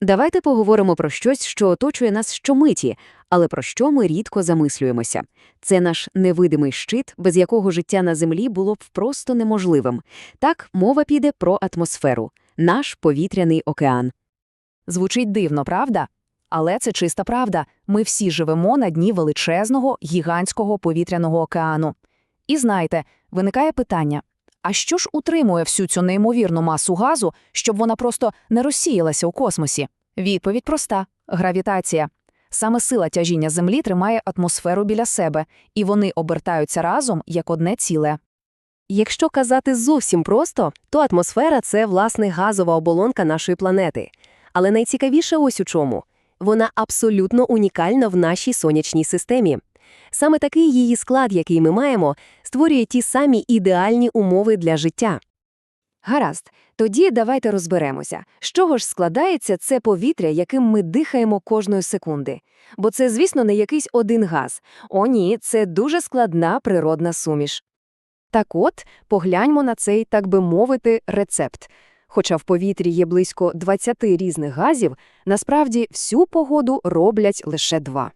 Давайте поговоримо про щось, що оточує нас щомиті, але про що ми рідко замислюємося. Це наш невидимий щит, без якого життя на Землі було б просто неможливим. Так, мова піде про атмосферу, наш повітряний океан. Звучить дивно, правда? Але це чиста правда. Ми всі живемо на дні величезного, гігантського повітряного океану. І знаєте, виникає питання: а що ж утримує всю цю неймовірну масу газу, щоб вона просто не розсіялася у космосі? Відповідь проста гравітація. Саме сила тяжіння Землі тримає атмосферу біля себе, і вони обертаються разом як одне ціле. Якщо казати зовсім просто, то атмосфера це, власне, газова оболонка нашої планети. Але найцікавіше ось у чому. Вона абсолютно унікальна в нашій сонячній системі. Саме такий її склад, який ми маємо, створює ті самі ідеальні умови для життя. Гаразд, тоді давайте розберемося, з чого ж складається це повітря, яким ми дихаємо кожної секунди. Бо це, звісно, не якийсь один газ. О, ні, це дуже складна природна суміш. Так от, погляньмо на цей, так би мовити, рецепт. Хоча в повітрі є близько 20 різних газів, насправді всю погоду роблять лише два.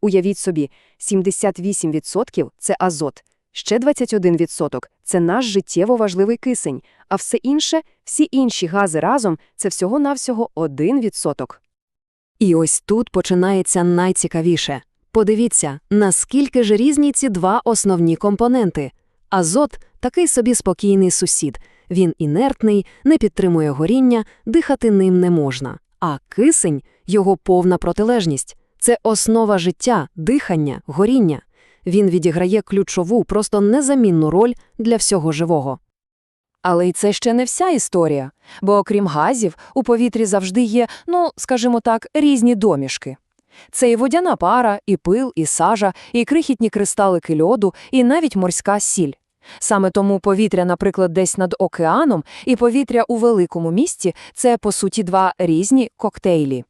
Уявіть собі, 78% – це азот, ще 21% – це наш життєво важливий кисень, а все інше, всі інші гази разом – це всього-навсього 1%. І ось тут починається найцікавіше. Подивіться, наскільки ж різні ці два основні компоненти. Азот – такий собі спокійний сусід. Він інертний, не підтримує горіння, дихати ним не можна. А кисень – його повна протилежність. Це основа життя, дихання, горіння. Він відіграє ключову, просто незамінну роль для всього живого. Але й це ще не вся історія, бо окрім газів, у повітрі завжди є, ну, скажімо так, різні домішки. Це і водяна пара, і пил, і сажа, і крихітні кристалики льоду, і навіть морська сіль. Саме тому повітря, наприклад, десь над океаном, і повітря у великому місті – це, по суті, два різні коктейлі.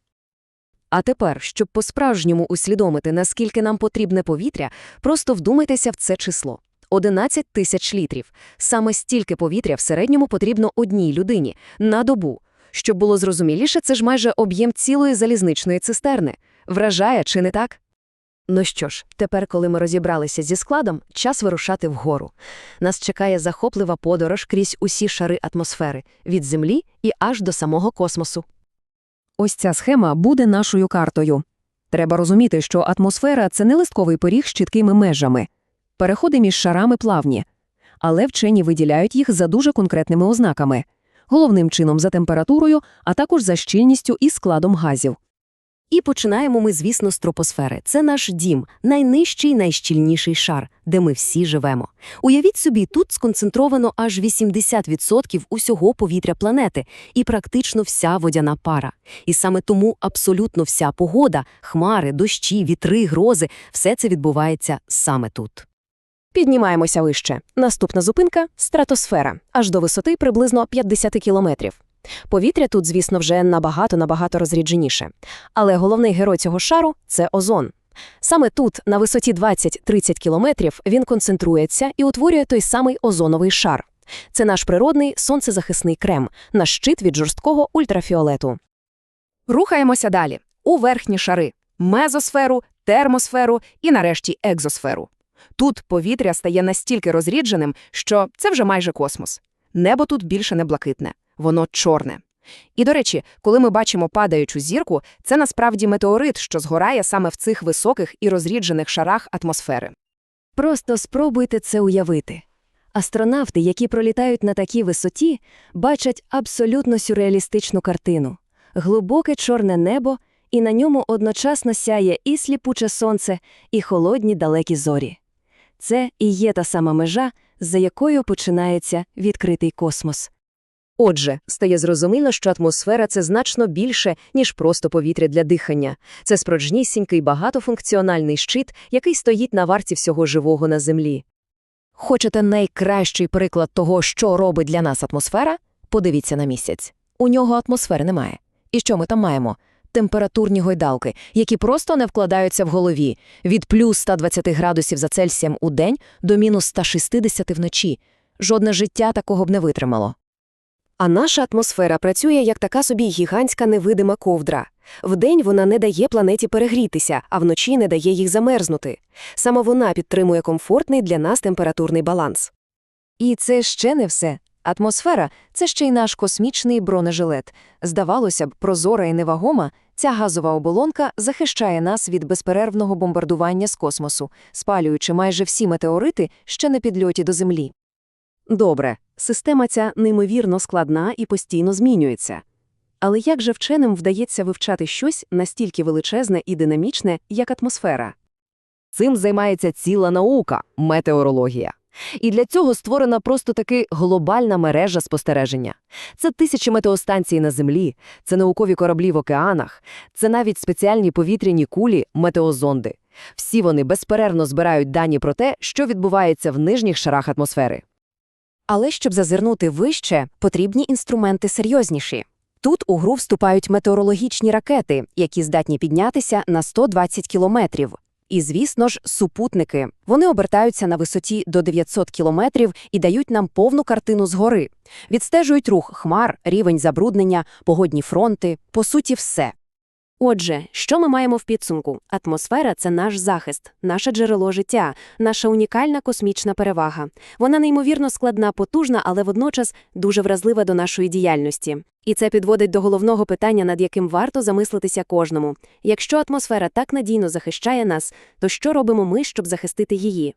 А тепер, щоб по-справжньому усвідомити, наскільки нам потрібне повітря, просто вдумайтеся в це число. 11 тисяч літрів. Саме стільки повітря в середньому потрібно одній людині на добу. Щоб було зрозуміліше, це ж майже об'єм цілої залізничної цистерни. Вражає, чи не так? Ну що ж, тепер, коли ми розібралися зі складом, час вирушати вгору. Нас чекає захоплива подорож крізь усі шари атмосфери, від Землі і аж до самого космосу. Ось ця схема буде нашою картою. Треба розуміти, що атмосфера – це не листковий поріг з чіткими межами. Переходи між шарами плавні. Але вчені виділяють їх за дуже конкретними ознаками. Головним чином за температурою, а також за щільністю і складом газів. І починаємо ми, звісно, з тропосфери. Це наш дім, найнижчий, найщільніший шар, де ми всі живемо. Уявіть собі, тут сконцентровано аж 80% усього повітря планети і практично вся водяна пара. І саме тому абсолютно вся погода, хмари, дощі, вітри, грози – все це відбувається саме тут. Піднімаємося вище. Наступна зупинка – стратосфера, аж до висоти приблизно 50 кілометрів. Повітря тут, звісно, вже набагато-набагато розрідженіше. Але головний герой цього шару – це озон. Саме тут, на висоті 20-30 кілометрів, він концентрується і утворює той самий озоновий шар. Це наш природний сонцезахисний крем, наш щит від жорсткого ультрафіолету. Рухаємося далі. У верхні шари – мезосферу, термосферу і, нарешті, екзосферу. Тут повітря стає настільки розрідженим, що це вже майже космос. Небо тут більше не блакитне, воно чорне. І, до речі, коли ми бачимо падаючу зірку, це насправді метеорит, що згорає саме в цих високих і розріджених шарах атмосфери. Просто спробуйте це уявити. Астронавти, які пролітають на такій висоті, бачать абсолютно сюрреалістичну картину. Глибоке чорне небо, і на ньому одночасно сяє і сліпуче сонце, і холодні далекі зорі. Це і є та сама межа, за якою починається відкритий космос. Отже, стає зрозуміло, що атмосфера – це значно більше, ніж просто повітря для дихання. Це справжнісінький багатофункціональний щит, який стоїть на варті всього живого на Землі. Хочете найкращий приклад того, що робить для нас атмосфера? Подивіться на місяць. У нього атмосфери немає. І що ми там маємо? Температурні гойдалки, які просто не вкладаються в голові. Від плюс 120 градусів за Цельсієм у день до мінус 160 вночі. Жодне життя такого б не витримало. А наша атмосфера працює як така собі гігантська невидима ковдра. Вдень вона не дає планеті перегрітися, а вночі не дає їх замерзнути. Саме вона підтримує комфортний для нас температурний баланс. І це ще не все. Атмосфера – це ще й наш космічний бронежилет. Здавалося б, прозора і невагома, ця газова оболонка захищає нас від безперервного бомбардування з космосу, спалюючи майже всі метеорити ще на підльоті до Землі. Добре, система ця неймовірно складна і постійно змінюється. Але як же вченим вдається вивчати щось настільки величезне і динамічне, як атмосфера? Цим займається ціла наука – метеорологія. І для цього створена просто таки глобальна мережа спостереження. Це тисячі метеостанцій на Землі, це наукові кораблі в океанах, це навіть спеціальні повітряні кулі – метеозонди. Всі вони безперервно збирають дані про те, що відбувається в нижніх шарах атмосфери. Але щоб зазирнути вище, потрібні інструменти серйозніші. Тут у гру вступають метеорологічні ракети, які здатні піднятися на 120 кілометрів. І, звісно ж, супутники. Вони обертаються на висоті до 900 кілометрів і дають нам повну картину згори. Відстежують рух хмар, рівень забруднення, погодні фронти, по суті, все. Отже, що ми маємо в підсумку? Атмосфера – це наш захист, наше джерело життя, наша унікальна космічна перевага. Вона неймовірно складна, потужна, але водночас дуже вразлива до нашої діяльності. І це підводить до головного питання, над яким варто замислитися кожному. Якщо атмосфера так надійно захищає нас, то що робимо ми, щоб захистити її?